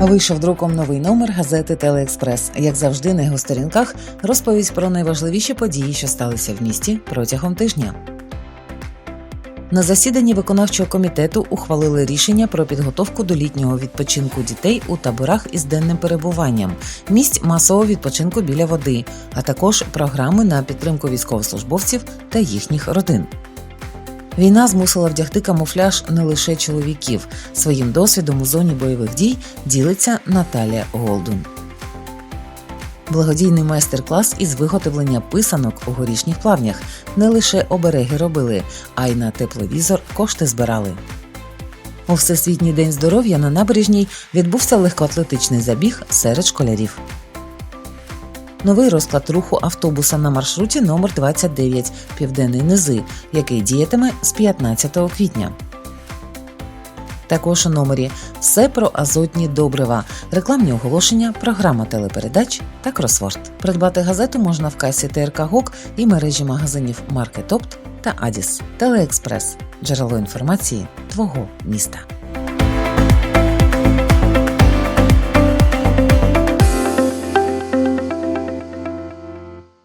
Вийшов друком новий номер газети Телеекспрес. Як завжди, на його сторінках розповість про найважливіші події, що сталися в місті протягом тижня. На засіданні виконавчого комітету ухвалили рішення про підготовку до літнього відпочинку дітей у таборах із денним перебуванням, місць масового відпочинку біля води, а також програми на підтримку військовослужбовців та їхніх родин. Війна змусила вдягти камуфляж не лише чоловіків. Своїм досвідом у зоні бойових дій ділиться Наталія Голдун. Благодійний майстер-клас із виготовлення писанок у горішніх плавнях не лише обереги робили, а й на тепловізор кошти збирали. У Всесвітній день здоров'я на набережній відбувся легкоатлетичний забіг серед школярів. Новий розклад руху автобуса на маршруті номер 29 Південний Низи, який діятиме з 15 квітня. Також у номері все про азотні добрива, рекламні оголошення, програма телепередач та кросворд. Придбати газету можна в касі ТРК ГОК і мережі магазинів Маркетопт та Адіс. Телеекспрес джерело інформації твого міста.